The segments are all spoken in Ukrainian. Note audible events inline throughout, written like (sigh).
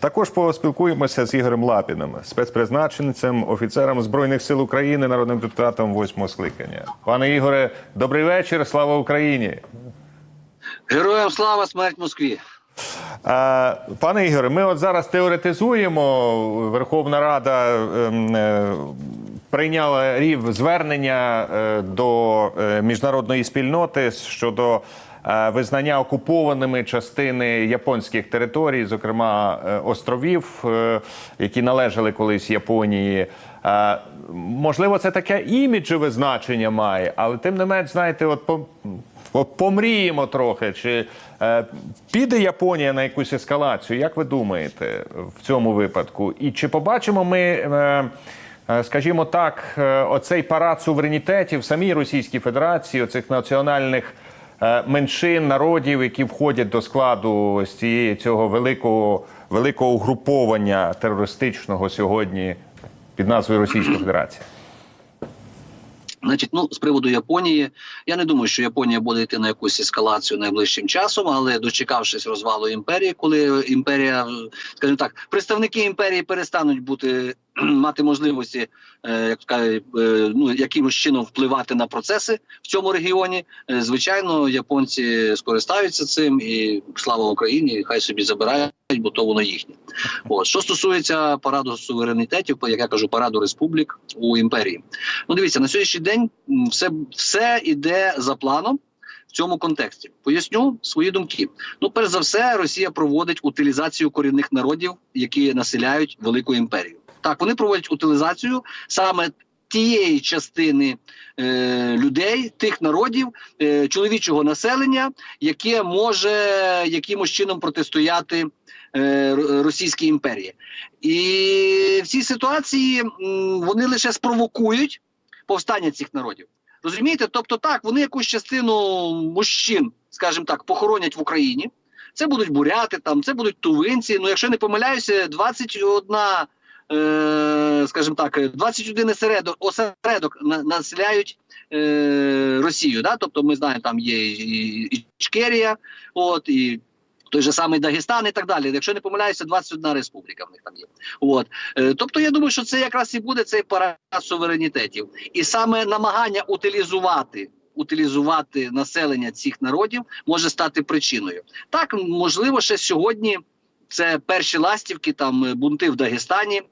Також поспілкуємося з Ігорем Лапіним, спецпризначенцем, офіцером Збройних сил України, народним депутатом восьмого скликання. Пане Ігоре, добрий вечір. Слава Україні. Героям слава, смерть Москві. Пане Ігоре, ми от зараз теоретизуємо. Верховна Рада ем, е, прийняла рів звернення е, до е, міжнародної спільноти щодо визнання окупованими частини японських територій, зокрема е, островів, е, які належали колись Японії. Е, Можливо, це таке іміджеве значення має, але тим не менш, знаєте, от по. По- Помріємо трохи. Чи е, піде Японія на якусь ескалацію? Як ви думаєте в цьому випадку? І чи побачимо ми, е, е, скажімо так, е, оцей парад суверенітетів самій Російській Федерації, оцих національних е, меншин, народів, які входять до складу ось цієї цього великого великого угруповання терористичного сьогодні під назвою Російська Федерація? Значить, ну з приводу Японії, я не думаю, що Японія буде йти на якусь ескалацію найближчим часом, але дочекавшись розвалу імперії, коли імперія, скажімо так, представники імперії перестануть бути (clears throat) мати можливості, е, як е, ну якимось чином впливати на процеси в цьому регіоні. е, звичайно, японці скористаються цим, і слава Україні, хай собі забирають, бо то воно їхнє. (laughs) От що стосується параду суверенітетів, як я кажу, параду республік у імперії. Ну, дивіться, на сьогоднішній день все, все іде за планом. В цьому контексті поясню свої думки. Ну, перш за все, Росія проводить утилізацію корінних народів, які населяють велику імперію. Так, вони проводять утилізацію саме тієї частини е, людей, тих народів, е, чоловічого населення, яке може якимось чином протистояти е, Російській імперії. І в цій ситуації вони лише спровокують повстання цих народів. Розумієте? Тобто, так, вони якусь частину мужчин, скажімо так, похоронять в Україні. Це будуть буряти, там, це будуть тувинці. Ну, якщо не помиляюся, 21, е, скажімо так, 21 осередок, осередок на- населяють е, Росію. Да? Тобто, ми знаємо, там є Ічкерія, от, і той же самий Дагестан і так далі. Якщо не помиляюся, 21 республіка в них там є. От. Е, тобто, я думаю, що це якраз і буде цей парад суверенітетів. І саме намагання утилізувати. Утилізувати населення цих народів може стати причиною. Так можливо, ще сьогодні це перші ластівки, там е, бунти в Дагестані,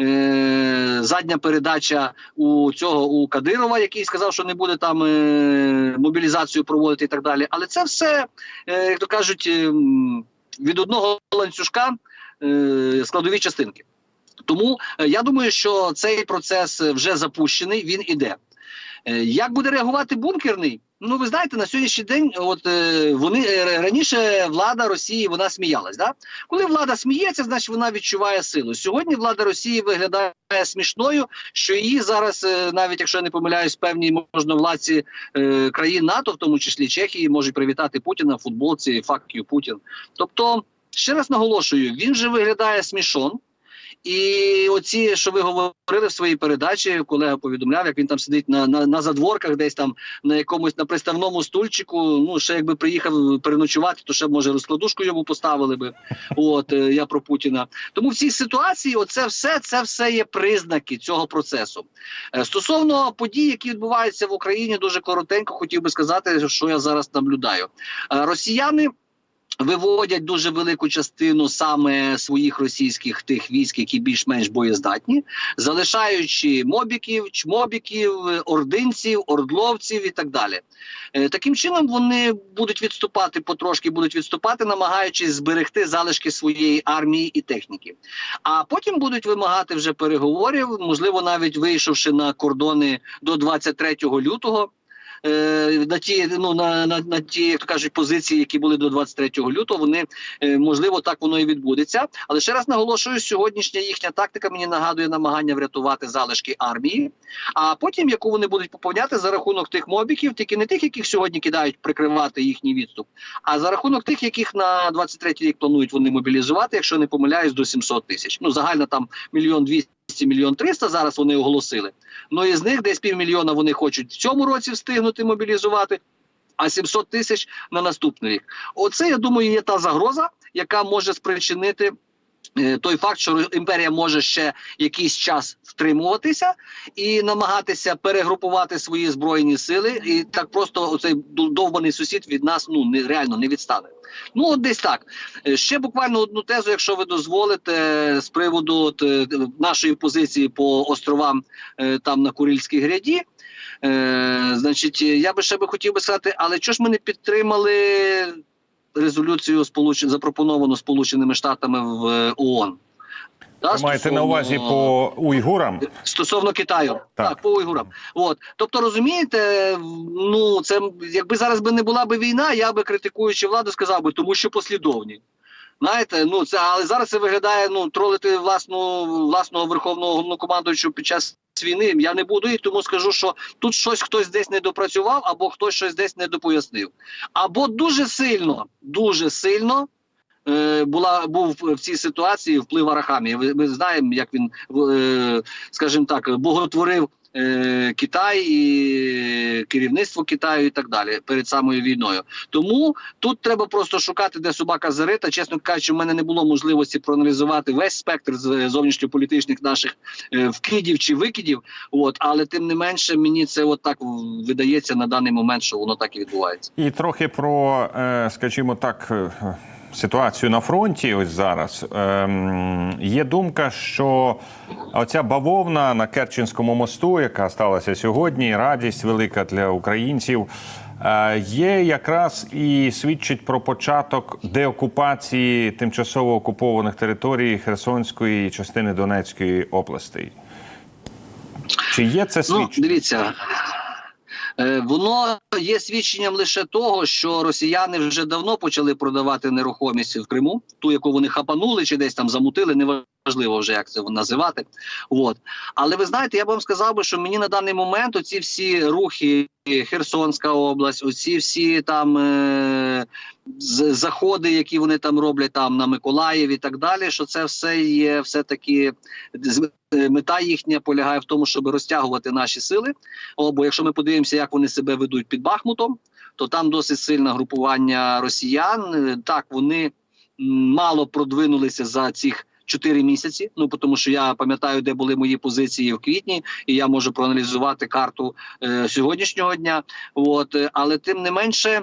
е, задня передача у цього у Кадирова, який сказав, що не буде там е, мобілізацію проводити і так далі. Але це все, е, як то кажуть, е, від одного ланцюжка е, складові частинки. Тому е, я думаю, що цей процес вже запущений, він іде. Е, Як буде реагувати бункерний? Ну, ви знаєте, на сьогоднішній день, от е, вони е, раніше влада Росії вона сміялась. Да? Коли влада сміється, значить вона відчуває силу. Сьогодні влада Росії виглядає смішною, що її зараз, навіть якщо я не помиляюсь, певні можновладці країн НАТО, в тому числі Чехії, можуть привітати Путіна в футболці «Fuck you, Путін. Тобто, ще раз наголошую, він же виглядає смішон. І оці, що ви говорили в своїй передачі, колега повідомляв, як він там сидить на, на, на задворках, десь там на якомусь на приставному стульчику. Ну ще якби приїхав переночувати, то ще може розкладушку йому поставили би. От е, я про Путіна. Тому в цій ситуації, оце все це все є признаки цього процесу. Е, Стосовно подій, які відбуваються в Україні, дуже коротенько хотів би сказати, що я зараз наблюдаю. Е, Росіяни. Виводять дуже велику частину саме своїх російських тих військ, які більш-менш боєздатні, залишаючи мобіків, чмобіків, ординців, ордловців і так далі. Е, Таким чином вони будуть відступати потрошки, будуть відступати, намагаючись зберегти залишки своєї армії і техніки. А потім будуть вимагати вже переговорів, можливо, навіть вийшовши на кордони до 23 лютого. Е, На ті, ну на, на, на ті, як то кажуть, позиції, які були до 23 лютого, вони е, можливо так воно і відбудеться. Але ще раз наголошую, сьогоднішня їхня тактика мені нагадує намагання врятувати залишки армії, а потім яку вони будуть поповняти за рахунок тих мобіків, тільки не тих, яких сьогодні кидають прикривати їхній відступ, а за рахунок тих, яких на 23-й рік планують вони мобілізувати, якщо не помиляюсь, до 700 тисяч. Ну загально там мільйон двісті. Мільйон триста зараз вони оголосили. Ну із них десь півмільйона вони хочуть в цьому році встигнути мобілізувати, а 700 тисяч на наступний рік. Оце я думаю, є та загроза, яка може спричинити той факт, що імперія може ще якийсь час втримуватися і намагатися перегрупувати свої збройні сили, і так просто оцей довбаний сусід від нас ну не реально не відстане. Ну от десь так. Е, Ще буквально одну тезу, якщо ви дозволите, з приводу от, е, нашої позиції по островам е, там на Курильській гряді. Е, значить, я би ще би хотів би сказати, але чого ж ми не підтримали резолюцію сполуч... запропоновану Сполученими Штатами в е, ООН? Да, Ви маєте на увазі по уйгурам? Стосовно Китаю, Так. так, по уйгурам. От тобто, розумієте, ну це якби зараз би не була би війна, я би критикуючи владу, сказав би, тому що послідовні. Знаєте, ну це але зараз це виглядає ну тролити власну власного верховного головнокомандуючого під час війни. Я не буду і тому скажу, що тут щось хтось десь не допрацював, або хтось щось десь не допояснив, або дуже сильно, дуже сильно. е, Була був в цій ситуації вплив Арахамії. Ми, знаємо, як він е, скажімо так, боготворив Китай і керівництво Китаю і так далі перед самою війною. Тому тут треба просто шукати, де собака зарита. Чесно кажучи, в мене не було можливості проаналізувати весь спектр з- зовнішньополітичних наших е, вкидів чи викидів. От, але тим не менше, мені це от так видається на даний момент, що воно так і відбувається. І трохи про, е, скажімо так, е, ситуацію на фронті. Ось зараз Ем, є думка, що оця бавовна на Керченському мосту, яка сталася сьогодні, радість велика для українців. е, Є якраз і свідчить про початок деокупації тимчасово окупованих територій Херсонської і частини Донецької областей. Чи є це Ну, дивіться. Е, Воно є свідченням лише того, що росіяни вже давно почали продавати нерухомість в Криму, ту, яку вони хапанули чи десь там замутили, неважливо вже як це називати. От. Але ви знаєте, я б вам сказав би, що мені на даний момент оці всі рухи, Херсонська область, оці всі там е- заходи, які вони там роблять там на Миколаїв і так далі, що це все є все таки мета їхня полягає в тому, щоб розтягувати наші сили. О, якщо ми подивимося, як вони себе ведуть під Бахмутом, то там досить сильне групування росіян. Е, Так, вони мало продвинулися за цих. Чотири місяці. Ну тому що я пам'ятаю, де були мої позиції в квітні, і я можу проаналізувати карту е, сьогоднішнього дня. От е, але тим не менше,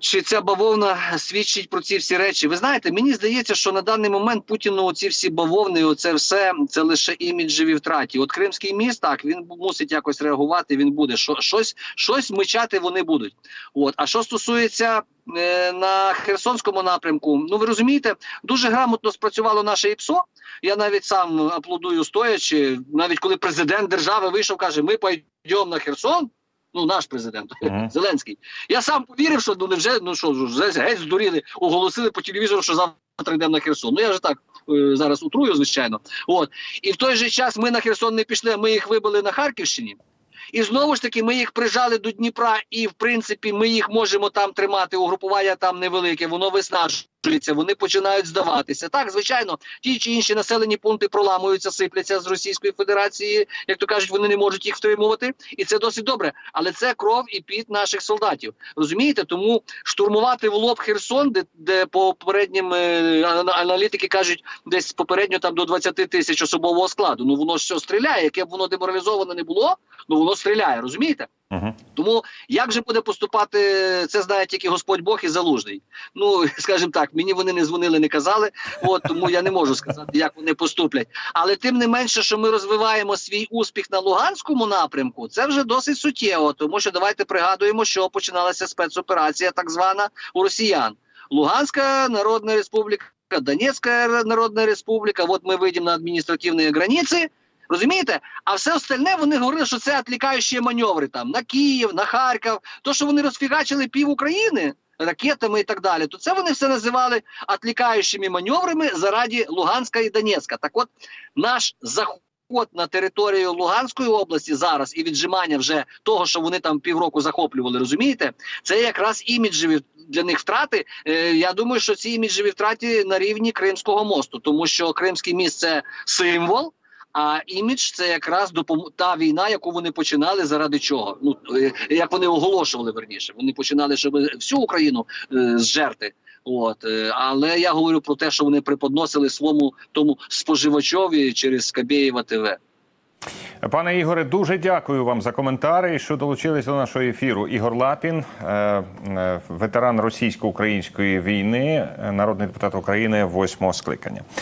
чи ця бавовна свідчить про ці всі речі? Ви знаєте, мені здається, що на даний момент Путіну ці всі бавовни, оце все це лише іміджеві втраті. От Кримський міст, так він мусить якось реагувати. Він буде що щось, щось мичати вони будуть. От а що стосується е, на Херсонському напрямку, ну ви розумієте, дуже грамотно спрацювало наше ІПСО. Я навіть сам аплодую стоячи, навіть коли президент держави вийшов, каже: Ми пойдемо на Херсон. Ну, наш президент (laughs) Мгм. Зеленський. Я сам повірив, що ну невже ну що вже геть здуріли, оголосили по телевізору, що завтра йдемо на Херсон. Ну я вже так е, зараз утрую, звичайно. От і в той же час ми на Херсон не пішли. Ми їх вибили на Харківщині. І знову ж таки, ми їх прижали до Дніпра, і в принципі ми їх можемо там тримати. Угрупування там невелике, воно виснажується, вони починають здаватися. Так, звичайно, ті чи інші населені пункти проламуються, сипляться з Російської Федерації. Як то кажуть, вони не можуть їх втримувати, і це досить добре. Але це кров і піт наших солдатів. Розумієте? Тому штурмувати в лоб Херсон, де, де попереднім е, аналітики кажуть, десь попередньо там до 20 тисяч особового складу. Ну воно що стріляє, яке б воно деморалізоване не було, ну воно стріляє, розумієте? Угу. Тому як же буде поступати, це знає тільки Господь Бог і залужний. Ну (laughs) скажімо так, мені вони не дзвонили, не казали. От тому я не можу сказати, як вони поступлять. Але тим не менше, що ми розвиваємо свій успіх на Луганському напрямку, це вже досить суттєво. Тому що давайте пригадуємо, що починалася спецоперація, так звана у росіян. Луганська Народна Республіка, Донецька Народна Республіка. От ми вийдемо на адміністративні границі. Розумієте? А все остальне вони говорили, що це відлікаючі маневри там на Київ, на Харків. То, що вони розфігачили пів України ракетами і так далі, то це вони все називали відлікаючими маневрами заради Луганська і Донецька. Так от наш заход на територію Луганської області зараз і віджимання вже того, що вони там півроку захоплювали, розумієте? Це якраз іміджеві для них втрати. Е, я думаю, що ці іміджеві втрати на рівні Кримського мосту, тому що Кримський міст це символ. А імідж це якраз допом... та війна, яку вони починали заради чого? Ну е, як вони оголошували верніше. Вони починали, щоб всю Україну е, зжерти. От е, але я говорю про те, що вони преподносили своєму тому споживачові через Скабєєва ТВ. Пане Ігоре, дуже дякую вам за коментарі, що долучились до нашого ефіру. Ігор Лапін, е, ветеран російсько-української війни, народний депутат України восьмого скликання.